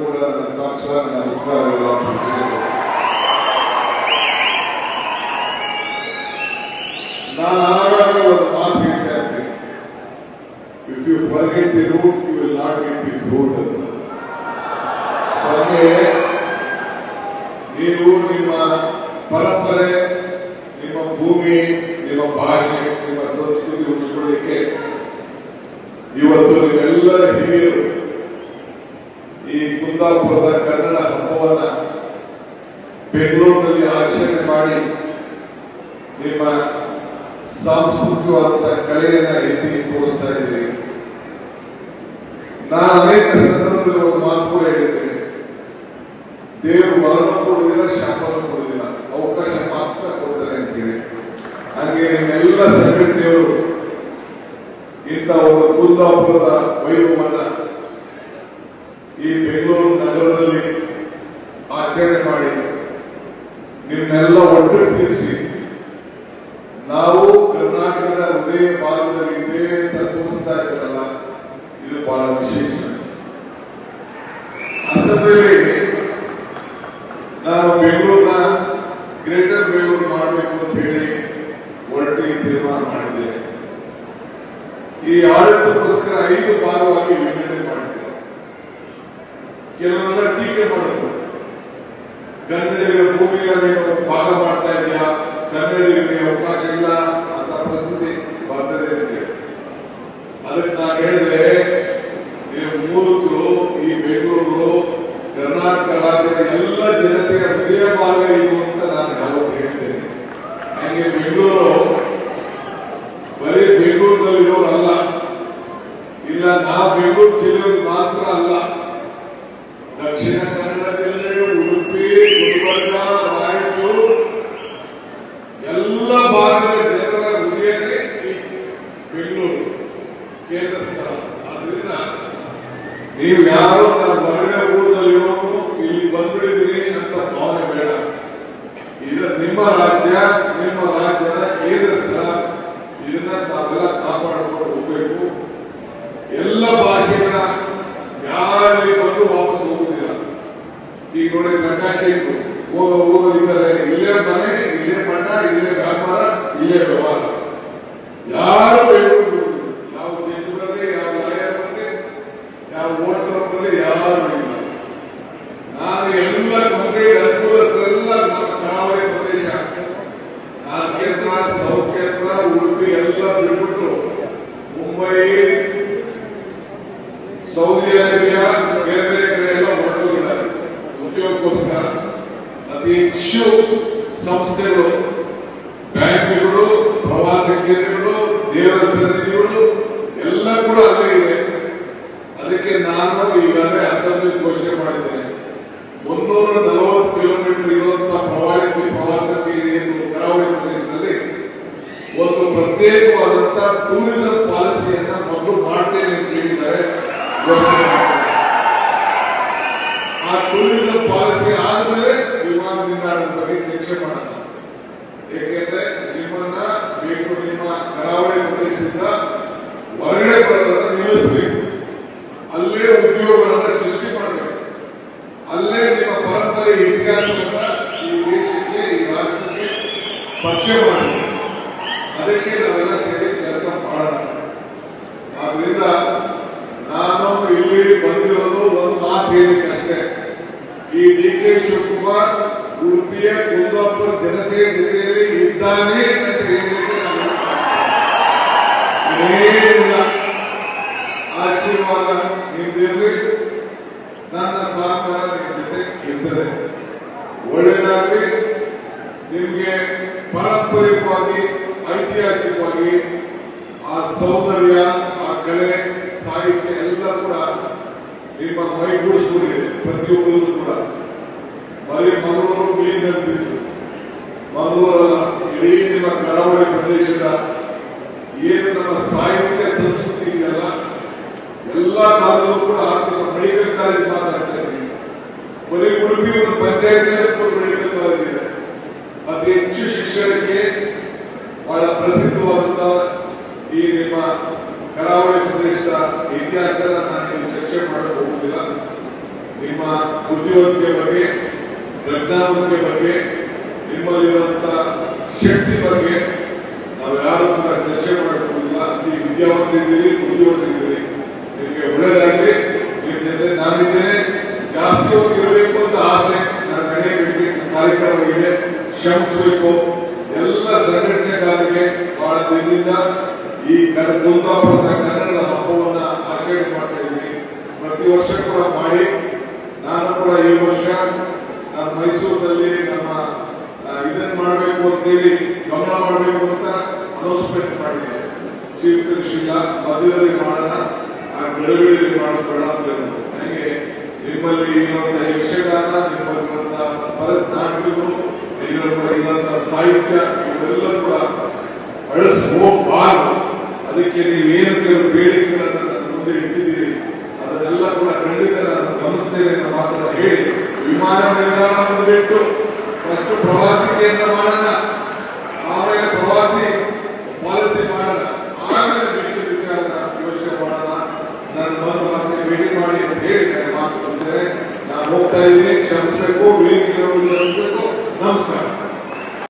ಕೂಡ ನನ್ನ ನಮಸ್ಕಾರಗಳು. ನಾನು ಆಗಾಗ ಒಂದು ಮಾತು ಹೇಳ್ತಾ ಇದ್ದೀನಿ if you forget the root you will not get the fruit ಅಂತ. ಹಾಗೆ ನೀವು ನಿಮ್ಮ ಪರಂಪರೆ, ನಿಮ್ಮ ಭೂಮಿ, ನಿಮ್ಮ ಭಾಷೆ, ನಿಮ್ಮ ಸಂಸ್ಕೃತಿ ಉಳಿಸ್ಕೊಳ್ಳಿಕ್ಕೆ ಇವತ್ತು ನೀವೆಲ್ಲ ಹಿರಿಯರು. ಈ ಕುಂದಾಪುರದ ಕನ್ನಡ ಹಬ್ಬವನ್ನ ಬೆಂಗಳೂರಿನಲ್ಲಿ ಆಚರಣೆ ಮಾಡಿ ನಿಮ್ಮ ಸಾಂಸ್ಕೃತಿಕವಾದಂತಹ ಕಲೆಯನ್ನ ಎತ್ತಿ ತೋರಿಸ್ತಾ ಇದ್ದೀರಿ. ನಾನು ಅನೇಕ ಸಂದರ್ಭದಲ್ಲಿ ಒಂದು ಮಾತು ಕೂಡ ಹೇಳಿದ್ದೇನೆ. ದೇವರು ಮರಣ ಕೊಡುವುದಿಲ್ಲ, ಶಾಪವನ್ನು ಕೊಡುವುದಿಲ್ಲ. ಅವಕಾಶ ಮಾತ್ರ ಕೊಡ್ತಾರೆ ಅಂತೇಳಿ. ಹಾಗೆ ನಿಮ್ಮೆಲ್ಲ ಸಂಘಟನೆಯವರು ಇಂಥ ಒಂದು ಕುಂದಾಪುರದ ವೈಭವನ್ನ ಈ ಬೆಂಗಳೂರು ನಗರದಲ್ಲಿ ಆಚರಣೆ ಮಾಡಿ ನಿಮ್ಮೆಲ್ಲ ಒಟ್ಟು ಸೇರಿಸಿ ನಾವು ಕರ್ನಾಟಕದ ಹೃದಯ ಭಾಗದಲ್ಲಿ ಇದ್ದೇವೆ ಅಂತ ತೋರಿಸ್ತಾ ಇದ್ದಾರಲ್ಲ, ಇದು ಬಹಳ ವಿಶೇಷ. ಅಸೆಂಬ್ಲಿಯಲ್ಲಿ ನಾನು ಬೆಂಗಳೂರಿನ ಗ್ರೇಟರ್ ಬೆಂಗಳೂರು ಮಾಡಬೇಕು ಅಂತ ಹೇಳಿ ಹೊರಟಿ ತೀರ್ಮಾನ ಮಾಡಿದ್ದೇನೆ ಈ ಆಡಳಿತಕ್ಕೋಸ್ಕರ ಐದು ಭಾಗವಾಗಿ ವಿಂಗಡಣೆ ಮಾಡಿದ್ದಾರೆ. ಕೆಲವರೆಲ್ಲ ಟೀಕೆ ಮಾಡಿದ್ರು. ಕನ್ನಡಿಗರ ಭೂಮಿಯಲ್ಲಿ ಭಾಗ ಮಾಡ್ತಾ ಇದೆಯಾ? ಕನ್ನಡಿಗರಿಗೆ ಅವಕಾಶ ಇಲ್ಲ ಅಂತ ಪರಿಸ್ಥಿತಿ ಬರ್ತದೆ ಅಂತ ಅದಕ್ಕೆ ನಾನು ಹೇಳಿದ್ರೆ, ನೀವು ಮೂರು ಈ ಬೆಂಗಳೂರು, ಕರ್ನಾಟಕ ರಾಜ್ಯದ ಎಲ್ಲ ಜನತೆಯ ಹೃದಯ ಭಾಗ ಇದು ಅಂತ ನಾನು ಯಾವತ್ತು ಹೇಳ್ತೇನೆ. ಹಂಗೆ ಬೆಂಗಳೂರು ಬರೀ ಬೆಂಗಳೂರಿನಲ್ಲಿರೋರಲ್ಲ ನಾವು ಬೆಂಗಳೂರು ಜಿಲ್ಲೆಯಲ್ಲಿ ಮಾತ್ರ ಅಲ್ಲ. ದಕ್ಷಿಣ ಕನ್ನಡ ಜಿಲ್ಲೆ ಉಡುಪಿ, ಗುಲ್ಬರ್ಗ, ರಾಯಚೂರು, ಎಲ್ಲ ಭಾಗದ ಜನರ ಹೃದಯಕ್ಕೆ ಬೆಂಗಳೂರು ಕೇಂದ್ರ ಸ್ಥಳ. ಆದ್ರಿಂದ ನೀವು ಯಾರು ನಮ್ಮ ಊರಿನಲ್ಲಿರೋರು ಇಲ್ಲಿ ಬಂದ್ಬಿಡಿದ್ರಿ ಅಂತ ಭಾವನೆ ಬೇಡ. ಇದು ನಿಮ್ಮ ರಾಜ್ಯ, ನಿಮ್ಮ ರಾಜ್ಯದ ಕೇಂದ್ರ ಸ್ಥಳ. ಇದನ್ನ ತಾವೆಲ್ಲ ಕಾಪಾಡಿಕೊಂಡು ಹೋಗ್ಬೇಕು. ಎಲ್ಲ ಭಾಷೆಗಳ ಯಾರಲ್ಲಿ ಬಂದು ವಾಪಸ್ ಹೋಗೋದಿಲ್ಲ. ಈಗ ನೋಡಿ ಪ್ರಕಾಶ್ ಇತ್ತು. ಓ ಓ ಇಲ್ಲೇ ಮನೆ, ಇಲ್ಲೇ ಮಠ, ಇಲ್ಲೇ ವ್ಯಾಪಾರ, ಇಲ್ಲೇ ವ್ಯವಹಾರ ಯಾರು ಬೆಂಗಳೂರು ಯಾವ ಜಡ್ಜ್ ಬರಲಿ ಯಾವ ಲಾಯರ್ ಬರಲಿ ಯಾವ ವೋಟರ್ ಬರಲಿ ಯಾರು ಇಲ್ಲ ನಾನು ಎಲ್ಲ ಕಂಪ್ಲೀಟ್ ಅನುಕೂಲಸ್ಥರೆಲ್ಲ ನಮ್ಮ ಕರಾವಳಿ ಪ್ರದೇಶ ನಾನು ಕೇಂದ್ರ ಸೌತ್ ಕೇಂದ್ರ ಉಡುಪಿ ಎಲ್ಲ ಬಿಟ್ಬಿಟ್ಟು ಮುಂಬೈ ಸೌದಿ ಅರೇಬಿಯಾ ಬೇರೆ ಬೇರೆ ಕಡೆ ಎಲ್ಲ ಹೊರಟೋಗಿದ್ದಾರೆ ಉದ್ಯೋಗಕ್ಕೋಸ್ಕರ ಅತಿ ಹೆಚ್ಚು ಸಂಸ್ಥೆಗಳು, ಬ್ಯಾಂಕ್ಗಳು ಪ್ರವಾಸ ಕೇಂದ್ರಗಳು ದೇವರ ಸನ್ನಿಧಿಗಳು ಎಲ್ಲ ಕೂಡ ಅಲ್ಲೇ ಇದೆ. ಅದಕ್ಕೆ ನಾನು ಈಗಾಗಲೇ ಅಸೆಂಬ್ಲಿ ಘೋಷಣೆ ಮಾಡಿದ್ದೇನೆ. ಮುನ್ನೂರ ನಲವತ್ತು ಕಿಲೋಮೀಟರ್ ಇರುವಂತಹ ಪ್ರವಾಸಿ ಪ್ರವಾಸಕ್ಕೆ ಏನು ಕರಾವಳಿ ಪ್ರದೇಶದಲ್ಲಿ ಒಂದು ಪ್ರತ್ಯೇಕವಾದಂತಹ ಟೂರಿಸಂ ಪಾಲಿಸಿಯನ್ನ ಮೊದಲು ಮಾಡ್ತೇನೆ ಅಂತ ಹೇಳಿದ್ದಾರೆ. ಟೂರಿಸಂ ಪಾಲಿಸಿ ಆದ್ಮೇಲೆ ವಿಮಾನ ನಿಲ್ದಾಣದ ಬಗ್ಗೆ ಚರ್ಚೆ ಮಾಡೋಣ ಏಕೆಂದ್ರೆ ನಿಮ್ಮನ್ನ ಬೇಕು ನಿಮ್ಮ ಕರಾವಳಿ ಪ್ರದೇಶದಿಂದ ಹೊರಗಡೆ ಬರೋದನ್ನ ನಿಲ್ಲಿಸಬೇಕು. ಅಲ್ಲೇ ಉದ್ಯೋಗಗಳನ್ನ ಸೃಷ್ಟಿ ಮಾಡಬೇಕು. ಅಲ್ಲೇ ನಿಮ್ಮ ಪರಂಪರೆ ಇತಿಹಾಸವನ್ನ ಈ ದೇಶಕ್ಕೆ, ಈ ರಾಷ್ಟ್ರಕ್ಕೆ ಪರಿಚಯ ಮಾಡಬೇಕು. ಅದಕ್ಕೆ ನಾವೆಲ್ಲ ಸೇರಿ ಕೆಲಸ ಮಾಡೋಣ. ಆದ್ರಿಂದ ನಾನು ಇಲ್ಲಿ ಬಂದಿರೋದು ಒಂದು ಮಾತು ಡಿ ಕೆ ಶಿವಕುಮಾರ್ ಉಡುಪಿಯ ಕುಂದಾಪುರ ಜನತೆಯ ಜೊತೆಯಲ್ಲಿ ಇದ್ದಾನೆ ಅಂತ ಹೇಳಲಿಕ್ಕೆ ಆಶೀರ್ವಾದ ನಿಮ್ದಿರ್ಲಿ ನನ್ನ ಸಹಕಾರ ನಿಮ್ಮ ಜೊತೆ ಇರ್ತದೆ. ಒಳ್ಳೆಯದಾಗಲಿ ನಿಮಗೆ ಪಾರಂಪರಿಕವಾಗಿ, ಐತಿಹಾಸಿಕವಾಗಿ ಆ ಸೌಂದರ್ಯ, ಆ ಕಲೆ, ಸಾಹಿತ್ಯ ಎಲ್ಲ ಕೂಡ ನಿಮ್ಮ ಮೈಗೂಡಿಸುವುದಿದೆ ಪ್ರತಿಯೊಬ್ಬರಿಗೂ ಕೂಡ ಬರೀ ಮಂಗಳೂರು ಮೀನಂತಿದ್ರು ಮಂಗಳೂರಲ್ಲ, ಇಡೀ ನಿಮ್ಮ ಕರಾವಳಿ ಪ್ರದೇಶದ ಏನು ನಮ್ಮ ಸಾಹಿತ್ಯ ಸಂಸ್ಕೃತಿ ಇದೆಯಲ್ಲ, ಎಲ್ಲ ಕಾಲದಲ್ಲೂ ಕೂಡ ಆತ್ಮ ಮೆಡಿಕಲ್ ಮಾತಾಡ್ತಾ ಬರೀ ಉಡುಪಿ ಒಂದು ಪಂಚಾಯತ್ನಲ್ಲಿ ಕೂಡ ಮೆಡಿಕಲ್ ಅತಿ ಹೆಚ್ಚು ಶಿಕ್ಷಣಕ್ಕೆ ಬಹಳ ಪ್ರಸಿದ್ಧವಾದಂತಹ ಈ ನಿಮ್ಮ ಕರಾವಳಿ ಪ್ರದೇಶದ ಇತಿಹಾಸ ನಾನು ಚರ್ಚೆ ಮಾಡಕ್ಕೆ ಹೋಗುವುದಿಲ್ಲ. ನಿಮ್ಮ ಬುದ್ಧಿವಂತಿಕೆ ಬಗ್ಗೆ ಪ್ರಜ್ಞಾವಂತಿಕೆ ಬಗ್ಗೆ, ನಿಮ್ಮಲ್ಲಿರುವಂತ ಶಕ್ತಿ ಬಗ್ಗೆ ನಾವು ಯಾರು ಕೂಡ ಚರ್ಚೆ ಮಾಡಿಕೊಂಡಿಲ್ಲ ನೀವು ವಿದ್ಯಾವಂತಿದ್ದೀರಿ, ಬುದ್ಧಿವಂತಿದ್ದೀರಿ. ನಿಮಗೆ ಒಳ್ಳೆಯದಾಗಲಿ ನಿಮ್ಮ ಜೊತೆ ನಾನಿದ್ದೇನೆ. ಜಾಸ್ತಿ ಹೋಗಿರಬೇಕು ಅಂತ ಆಸೆ. ಮನೆ ಭೇಟಿ ಕಾರ್ಯಕ್ರಮಗಳಿಗೆ ಶ್ರಮಿಸಬೇಕು. ಎಲ್ಲ ಸಂಘಟನೆಗಾರರಿಗೆ ಬಹಳ ದಿನದಿಂದ ಈ ದುರ್ಗಾಪುರದ ಕನ್ನಡ ಹಬ್ಬವನ್ನ ಆಚರಣೆ ಮಾಡ್ತಾ ಇದ್ದೀನಿ. ಪ್ರತಿ ವರ್ಷ ಕೂಡ ಮಾಡಿ. ನಾನು ಕೂಡ ಈ ವರ್ಷ ప్రాజెక్టు ఫస్ట్ ప్రవాసీ